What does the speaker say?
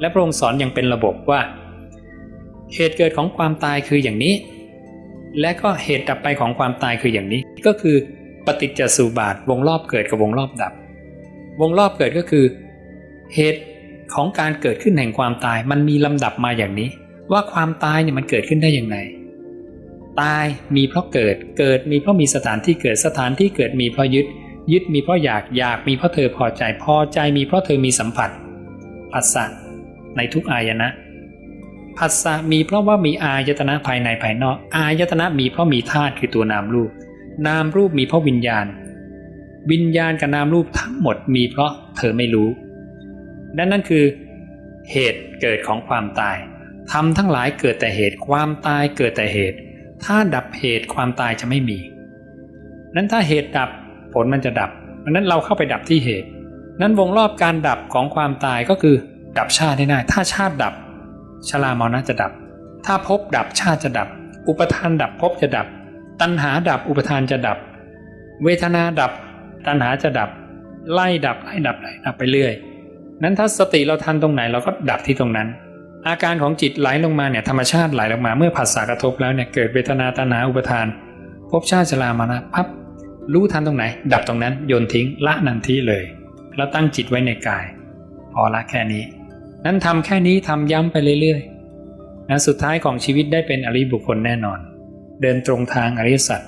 และพระองค์สอนอย่างเป็นระบบว่า เหตุเกิดของความตายคืออย่างนี้ และก็เหตุดับไปของความตายคืออย่างนี้ ก็คือปฏิจจสุบาทวงรอบเกิดกับวงรอบดับ วงรอบเกิดก็คือ เหตุของการเกิดขึ้นแห่งความตายมันมีลำดับมาอย่างนี้ ว่าความตายเนี่ยมันเกิดขึ้นได้อย่างไรตายมีเพราะเกิด เกิดมีเพราะมีสถานที่เกิด สถานที่เกิดมีเพราะยึด ยึดมีเพราะอยาก อยากมีเพราะเธอพอใจ พอใจมีเพราะเธอมีสัมผัสผัสสะ ในทุกอายนะผัสสะมีเพราะว่ามีอายตนะภายในภายนอก อายตนะมีเพราะมีธาตุคือตัวนามรูป นามรูปมีเพราะวิญญาณ วิญญาณกับนามรูปทั้งหมดมีเพราะเธอไม่รู้นั่นนั่นคือ เหตุเกิดของความตายทำทั้งหลายเกิดแต่เหตุความตายเกิดแต่เหตุ ถ้าดับเหตุความตายจะไม่มี นั้นถ้าเหตุดับผลมันจะดับเพราะนั้นเราเข้าไปดับที่เหตุ นั้นวงรอบการดับของความตายก็คือ ดับชาติได้ได้ถ้าชาติดับชรามรณะจะดับ ถ้าภพดับชาติจะดับ อุปทานดับภพจะดับ ตัณหาดับอุปทานจะดับ เวทนาดับ ตัณหาจะดับ ไล่ดับไล่ดับไล่ดับไปเรื่อย นั้นถ้าสติเราทันตรงไหนเราก็ดับที่ตรงนั้น อาการของจิตไหลลงมาเนี่ยธรรมชาติไหลลงมาเมื่อผัสสะกระทบแล้วเนี่ยเกิดเวทนาตัณหาอุปทานภพชาติชรามานะพับรู้ทันตรงไหน ดับตรงนั้นโยนทิ้งละนันทีเลย แล้วตั้งจิตไว้ในกาย พอละแค่นี้ นั้นทำแค่นี้ทำย้ำไปเรื่อยๆนะสุดท้ายของชีวิตได้เป็นอริบุคคลแน่นอน เดินตรงทางอริสัจ